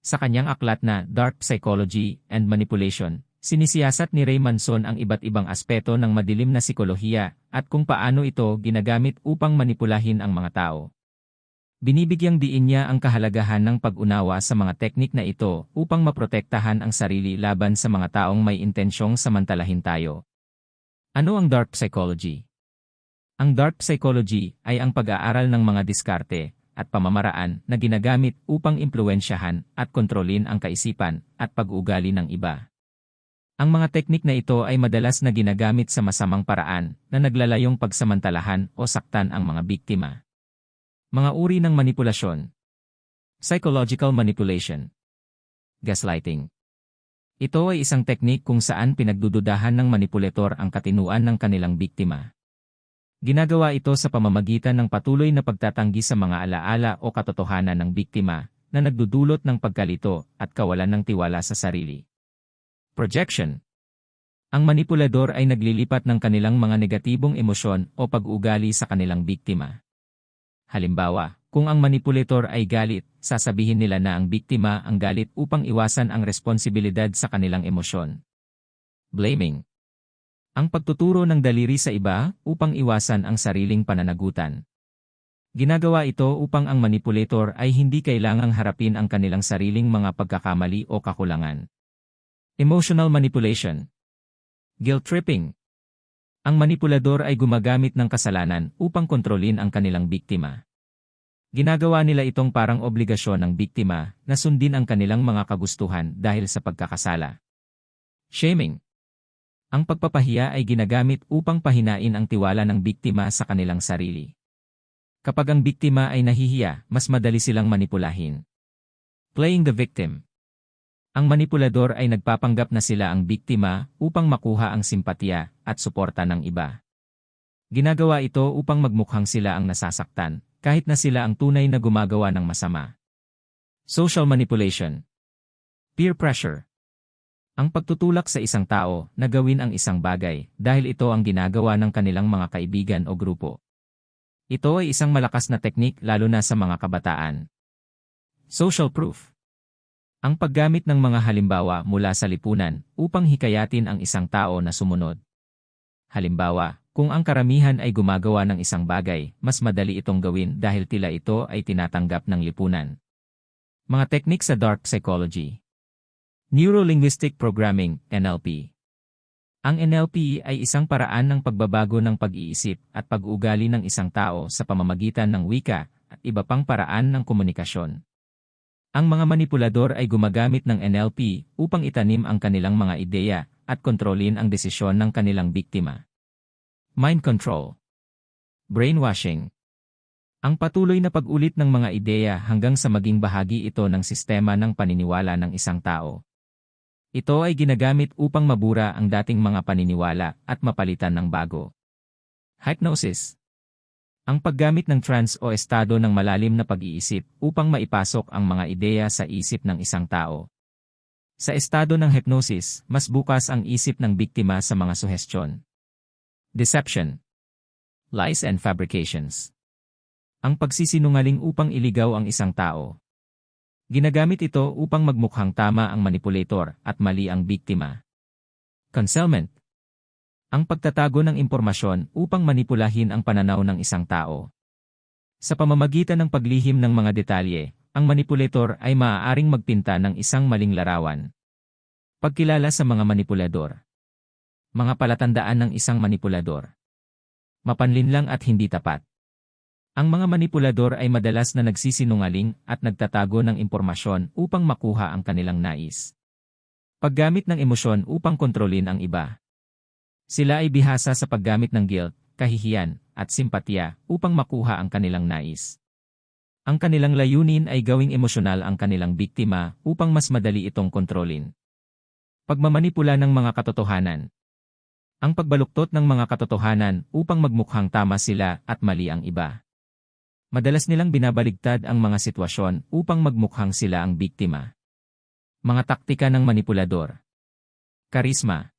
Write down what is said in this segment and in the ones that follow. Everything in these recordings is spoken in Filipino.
Sa kanyang aklat na Dark Psychology and Manipulation, sinisiyasat ni Ray Manson ang iba't ibang aspeto ng madilim na sikolohiya at kung paano ito ginagamit upang manipulahin ang mga tao. Binibigyang diin niya ang kahalagahan ng pag-unawa sa mga teknik na ito upang maprotektahan ang sarili laban sa mga taong may intensyong samantalahin tayo. Ano ang dark psychology? Ang dark psychology ay ang pag-aaral ng mga diskarte at pamamaraan na ginagamit upang impluensyahan at kontrolin ang kaisipan at pag-uugali ng iba. Ang mga teknik na ito ay madalas na ginagamit sa masamang paraan na naglalayong pagsamantalahan o saktan ang mga biktima. Mga uri ng manipulasyon. Psychological manipulation. Gaslighting. Ito ay isang teknik kung saan pinagdududahan ng manipulator ang katinuan ng kanilang biktima. Ginagawa ito sa pamamagitan ng patuloy na pagtatanggi sa mga alaala o katotohanan ng biktima na nagdudulot ng pagkalito at kawalan ng tiwala sa sarili. Projection. Ang manipulador ay naglilipat ng kanilang mga negatibong emosyon o pag-ugali sa kanilang biktima. Halimbawa, kung ang manipulator ay galit, sasabihin nila na ang biktima ang galit upang iwasan ang responsibilidad sa kanilang emosyon. Blaming. Ang pagtuturo ng daliri sa iba upang iwasan ang sariling pananagutan. Ginagawa ito upang ang manipulator ay hindi kailangang harapin ang kanilang sariling mga pagkakamali o kakulangan. Emotional manipulation. Guilt tripping. Ang manipulador ay gumagamit ng kasalanan upang kontrolin ang kanilang biktima. Ginagawa nila itong parang obligasyon ng biktima na sundin ang kanilang mga kagustuhan dahil sa pagkakasala. Shaming. Ang pagpapahiya ay ginagamit upang pahinain ang tiwala ng biktima sa kanilang sarili. Kapag ang biktima ay nahihiya, mas madali silang manipulahin. Playing the victim. Ang manipulador ay nagpapanggap na sila ang biktima upang makuha ang simpatya at suporta ng iba. Ginagawa ito upang magmukhang sila ang nasasaktan, kahit na sila ang tunay na gumagawa ng masama. Social manipulation. Peer pressure. Ang pagtutulak sa isang tao na gawin ang isang bagay dahil ito ang ginagawa ng kanilang mga kaibigan o grupo. Ito ay isang malakas na teknik lalo na sa mga kabataan. Social proof. Ang paggamit ng mga halimbawa mula sa lipunan upang hikayatin ang isang tao na sumunod. Halimbawa, kung ang karamihan ay gumagawa ng isang bagay, mas madali itong gawin dahil tila ito ay tinatanggap ng lipunan. Mga teknik sa dark psychology. Neuro-linguistic programming, NLP. Ang NLP ay isang paraan ng pagbabago ng pag-iisip at pag-ugali ng isang tao sa pamamagitan ng wika at iba pang paraan ng komunikasyon. Ang mga manipulador ay gumagamit ng NLP upang itanim ang kanilang mga ideya at kontrolin ang desisyon ng kanilang biktima. Mind control. Brainwashing. Ang patuloy na pag-ulit ng mga ideya hanggang sa maging bahagi ito ng sistema ng paniniwala ng isang tao. Ito ay ginagamit upang mabura ang dating mga paniniwala at mapalitan ng bago. Hypnosis. Ang paggamit ng trance o estado ng malalim na pag-iisip upang maipasok ang mga ideya sa isip ng isang tao. Sa estado ng hypnosis, mas bukas ang isip ng biktima sa mga suhestyon. Deception. Lies and fabrications. Ang pagsisinungaling upang iligaw ang isang tao. Ginagamit ito upang magmukhang tama ang manipulator at mali ang biktima. Concealment ang pagtatago ng impormasyon upang manipulahin ang pananaw ng isang tao. Sa pamamagitan ng paglihim ng mga detalye, ang manipulator ay maaaring magpinta ng isang maling larawan. Pagkilala sa mga manipulador. Mga palatandaan ng isang manipulador. Mapanlinlang at hindi tapat. Ang mga manipulador ay madalas na nagsisinungaling at nagtatago ng impormasyon upang makuha ang kanilang nais. Paggamit ng emosyon upang kontrolin ang iba. Sila ay bihasa sa paggamit ng guilt, kahihiyan, at simpatya upang makuha ang kanilang nais. Ang kanilang layunin ay gawing emosyonal ang kanilang biktima upang mas madali itong kontrolin. Pagmamanipula ng mga katotohanan. Ang pagbaluktot ng mga katotohanan upang magmukhang tama sila at mali ang iba. Madalas nilang binabaligtad ang mga sitwasyon upang magmukhang sila ang biktima. Mga taktika ng manipulador. Karisma.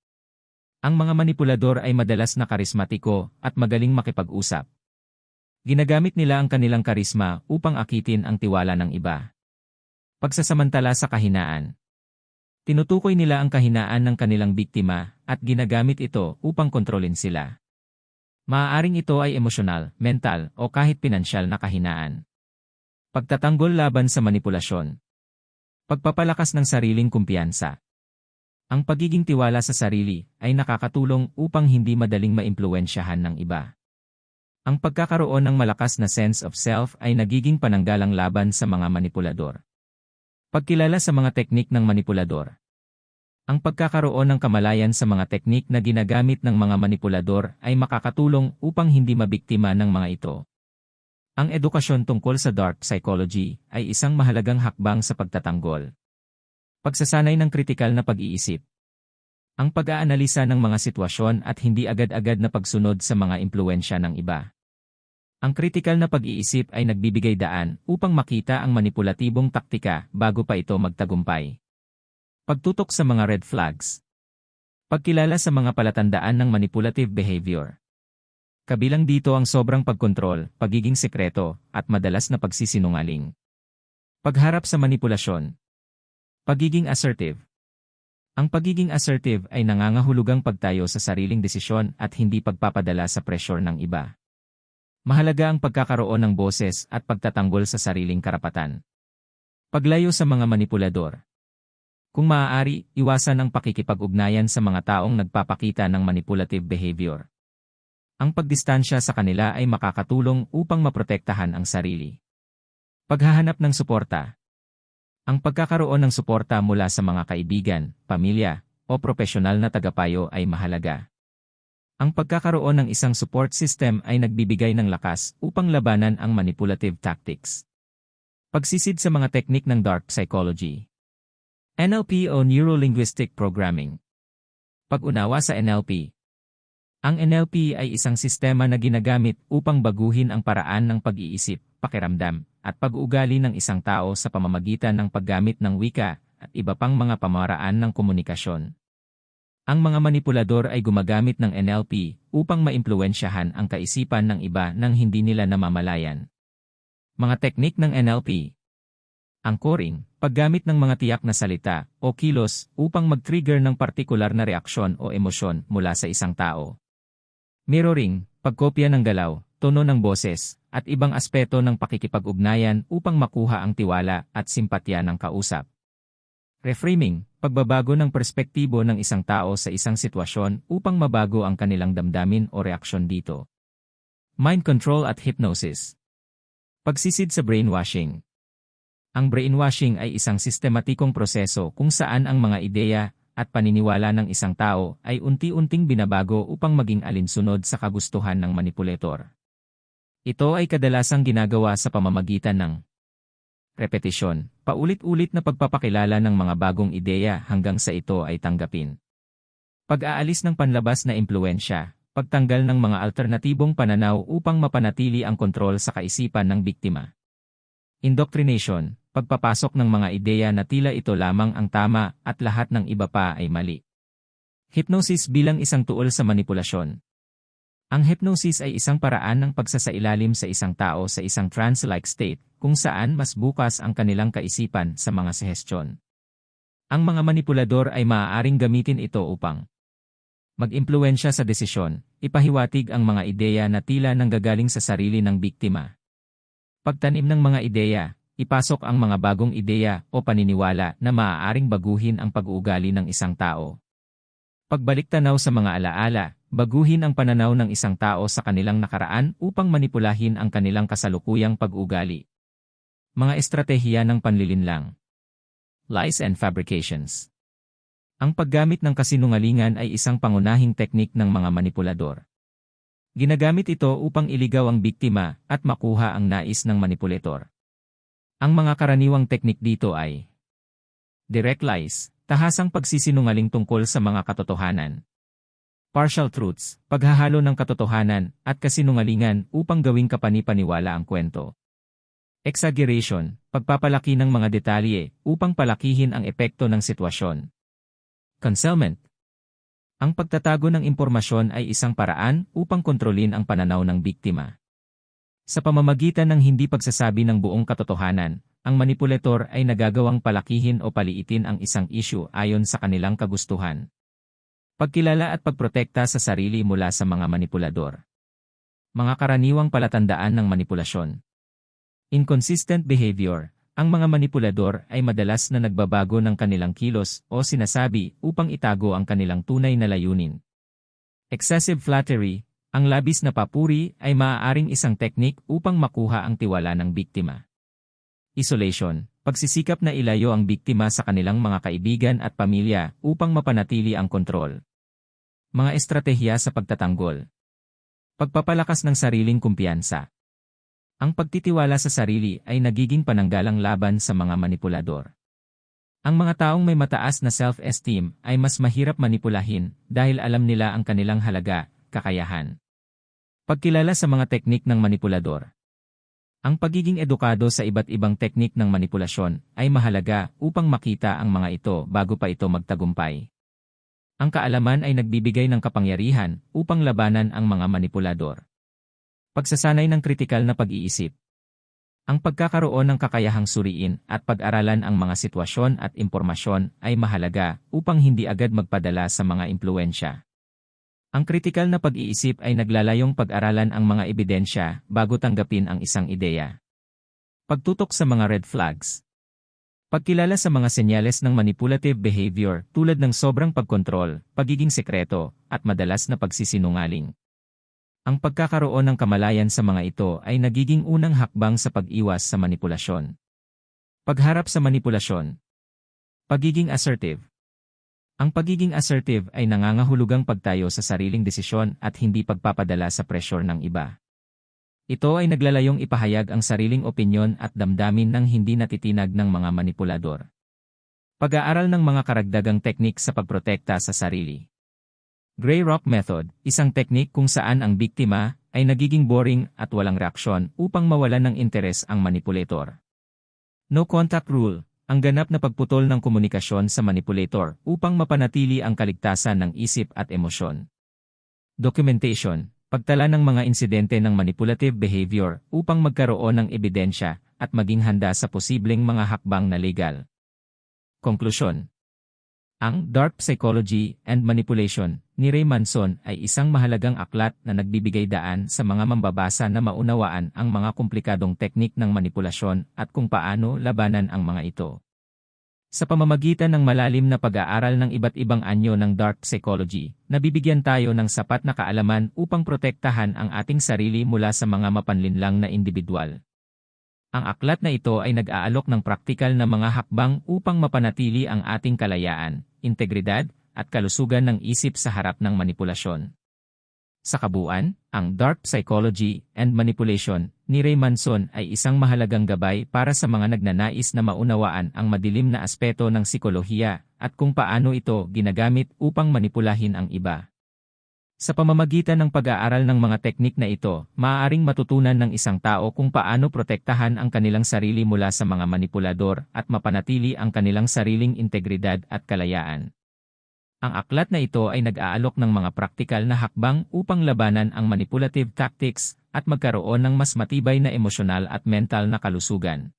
Ang mga manipulador ay madalas na karismatiko at magaling makipag-usap. Ginagamit nila ang kanilang karisma upang akitin ang tiwala ng iba. Pagsasamantala sa kahinaan. Tinutukoy nila ang kahinaan ng kanilang biktima at ginagamit ito upang kontrolin sila. Maaaring ito ay emosyonal, mental, o kahit pinansyal na kahinaan. Pagtatanggol laban sa manipulasyon. Pagpapalakas ng sariling kumpiyansa. Ang pagiging tiwala sa sarili ay nakakatulong upang hindi madaling maimpluwensyahan ng iba. Ang pagkakaroon ng malakas na sense of self ay nagiging pananggalang laban sa mga manipulador. Pagkilala sa mga teknik ng manipulador. Ang pagkakaroon ng kamalayan sa mga teknik na ginagamit ng mga manipulador ay makakatulong upang hindi mabiktima ng mga ito. Ang edukasyon tungkol sa dark psychology ay isang mahalagang hakbang sa pagtatanggol. Pagsasanay ng kritikal na pag-iisip. Ang pag-aanalisa ng mga sitwasyon at hindi agad-agad na pagsunod sa mga impluensya ng iba. Ang kritikal na pag-iisip ay nagbibigay daan upang makita ang manipulatibong taktika bago pa ito magtagumpay. Pagtutok sa mga red flags. Pagkilala sa mga palatandaan ng manipulative behavior. Kabilang dito ang sobrang pagkontrol, pagiging sekreto, at madalas na pagsisinungaling. Pagharap sa manipulasyon. Pagiging assertive. Ang pagiging assertive ay nangangahulugang pagtayo sa sariling desisyon at hindi pagpapadala sa pressure ng iba. Mahalaga ang pagkakaroon ng boses at pagtatanggol sa sariling karapatan. Paglayo sa mga manipulador. Kung maaari, iwasan ang pakikipag-ugnayan sa mga taong nagpapakita ng manipulative behavior. Ang pagdistansya sa kanila ay makakatulong upang maprotektahan ang sarili. Paghahanap ng suporta. Ang pagkakaroon ng suporta mula sa mga kaibigan, pamilya, o profesional na tagapayo ay mahalaga. Ang pagkakaroon ng isang support system ay nagbibigay ng lakas upang labanan ang manipulative tactics. Pagsisid sa mga teknik ng dark psychology. NLP o Neuro-Linguistic Programming. Pag-unawa sa NLP. Ang NLP ay isang sistema na ginagamit upang baguhin ang paraan ng pag-iisip, pakiramdam, at pag-uugali ng isang tao sa pamamagitan ng paggamit ng wika at iba pang mga pamaraan ng komunikasyon. Ang mga manipulador ay gumagamit ng NLP upang maimpluwensyahan ang kaisipan ng iba nang hindi nila namamalayan. Mga teknik ng NLP Angkoring, paggamit ng mga tiyak na salita o kilos upang mag-trigger ng partikular na reaksyon o emosyon mula sa isang tao. Mirroring, pagkopya ng galaw, tono ng boses, at ibang aspeto ng pakikipag-ugnayan upang makuha ang tiwala at simpatya ng kausap. Reframing, pagbabago ng perspektibo ng isang tao sa isang sitwasyon upang mabago ang kanilang damdamin o reaksyon dito. Mind control at hypnosis. Pagsisid sa brainwashing. Ang brainwashing ay isang sistematikong proseso kung saan ang mga ideya at paniniwala ng isang tao ay unti-unting binabago upang maging alinsunod sa kagustuhan ng manipulator. Ito ay kadalasang ginagawa sa pamamagitan ng repetisyon, paulit-ulit na pagpapakilala ng mga bagong ideya hanggang sa ito ay tanggapin. Pag-aalis ng panlabas na impluensya, pagtanggal ng mga alternatibong pananaw upang mapanatili ang kontrol sa kaisipan ng biktima. Indoctrination, pagpapasok ng mga ideya na tila ito lamang ang tama at lahat ng iba pa ay mali. Hypnosis bilang isang tuol sa manipulasyon. Ang hypnosis ay isang paraan ng pagsasailalim sa isang tao sa isang trance-like state, kung saan mas bukas ang kanilang kaisipan sa mga sehestyon. Ang mga manipulador ay maaaring gamitin ito upang mag-impluensya sa desisyon, ipahiwatig ang mga ideya na tila nanggagaling sa sarili ng biktima. Pagtanim ng mga ideya, ipasok ang mga bagong ideya o paniniwala na maaaring baguhin ang pag-uugali ng isang tao. Pagbalik tanaw sa mga alaala, baguhin ang pananaw ng isang tao sa kanilang nakaraan upang manipulahin ang kanilang kasalukuyang pag-ugali. Mga estratehiya ng panlilinlang Lies and Fabrications Ang paggamit ng kasinungalingan ay isang pangunahing teknik ng mga manipulador. Ginagamit ito upang iligaw ang biktima at makuha ang nais ng manipulator. Ang mga karaniwang teknik dito ay Direct lies, Tahasang pagsisinungaling tungkol sa mga katotohanan. Partial truths, paghahalo ng katotohanan at kasinungalingan upang gawing kapani-paniwala ang kwento. Exaggeration, pagpapalaki ng mga detalye upang palakihin ang epekto ng sitwasyon. Concealment, ang pagtatago ng impormasyon ay isang paraan upang kontrolin ang pananaw ng biktima. Sa pamamagitan ng hindi pagsasabi ng buong katotohanan, ang manipulator ay nagagawang palakihin o paliitin ang isang issue ayon sa kanilang kagustuhan. Pagkilala at pagprotekta sa sarili mula sa mga manipulador. Mga karaniwang palatandaan ng manipulasyon. Inconsistent behavior. Ang mga manipulador ay madalas na nagbabago ng kanilang kilos o sinasabi upang itago ang kanilang tunay na layunin. Excessive flattery. Ang labis na papuri ay maaaring isang teknik upang makuha ang tiwala ng biktima. Isolation, pagsisikap na ilayo ang biktima sa kanilang mga kaibigan at pamilya upang mapanatili ang kontrol. Mga estratehiya sa pagtatanggol. Pagpapalakas ng sariling kumpiyansa. Ang pagtitiwala sa sarili ay nagiging pananggalang laban sa mga manipulador. Ang mga taong may mataas na self-esteem ay mas mahirap manipulahin dahil alam nila ang kanilang halaga, kakayahan. Pagkilala sa mga teknik ng manipulador. Ang pagiging edukado sa iba't ibang teknik ng manipulasyon ay mahalaga upang makita ang mga ito bago pa ito magtagumpay. Ang kaalaman ay nagbibigay ng kapangyarihan upang labanan ang mga manipulador. Pagsasanay ng kritikal na pag-iisip. Ang pagkakaroon ng kakayahang suriin at pag-aralan ang mga sitwasyon at impormasyon ay mahalaga upang hindi agad magpadala sa mga impluensya. Ang kritikal na pag-iisip ay naglalayong pag-aralan ang mga ebidensya bago tanggapin ang isang ideya. Pagtutok sa mga red flags. Pagkilala sa mga senyales ng manipulative behavior tulad ng sobrang pagkontrol, pagiging sekreto, at madalas na pagsisinungaling. Ang pagkakaroon ng kamalayan sa mga ito ay nagiging unang hakbang sa pag-iwas sa manipulasyon. Pagharap sa manipulasyon. Pagiging assertive. Ang pagiging assertive ay nangangahulugang pagtayo sa sariling desisyon at hindi pagpapadala sa pressure ng iba. Ito ay naglalayong ipahayag ang sariling opinyon at damdamin ng hindi natitinag ng mga manipulador. Pag-aaral ng mga karagdagang teknik sa pagprotekta sa sarili. Gray Rock Method, isang teknik kung saan ang biktima ay nagiging boring at walang reaksyon upang mawalan ng interes ang manipulator. No Contact Rule, ang ganap na pagputol ng komunikasyon sa manipulator upang mapanatili ang kaligtasan ng isip at emosyon. Documentation, pagtala ng mga insidente ng manipulative behavior upang magkaroon ng ebidensya at maging handa sa posibleng mga hakbang na legal. Konklusyon Ang Dark Psychology and Manipulation ni Ray Manson ay isang mahalagang aklat na nagbibigay daan sa mga mambabasa na maunawaan ang mga komplikadong teknik ng manipulasyon at kung paano labanan ang mga ito. Sa pamamagitan ng malalim na pag-aaral ng iba't ibang anyo ng dark psychology, nabibigyan tayo ng sapat na kaalaman upang protektahan ang ating sarili mula sa mga mapanlinlang na individual. Ang aklat na ito ay nag-aalok ng praktikal na mga hakbang upang mapanatili ang ating kalayaan, integridad, at kalusugan ng isip sa harap ng manipulasyon. Sa kabuuan, ang Dark Psychology and Manipulation ni Ray Manson ay isang mahalagang gabay para sa mga nagnanais na maunawaan ang madilim na aspeto ng psikolohiya at kung paano ito ginagamit upang manipulahin ang iba. Sa pamamagitan ng pag-aaral ng mga teknik na ito, maaaring matutunan ng isang tao kung paano protektahan ang kanilang sarili mula sa mga manipulador at mapanatili ang kanilang sariling integridad at kalayaan. Ang aklat na ito ay nag-aalok ng mga praktikal na hakbang upang labanan ang manipulative tactics at magkaroon ng mas matibay na emosyonal at mental na kalusugan.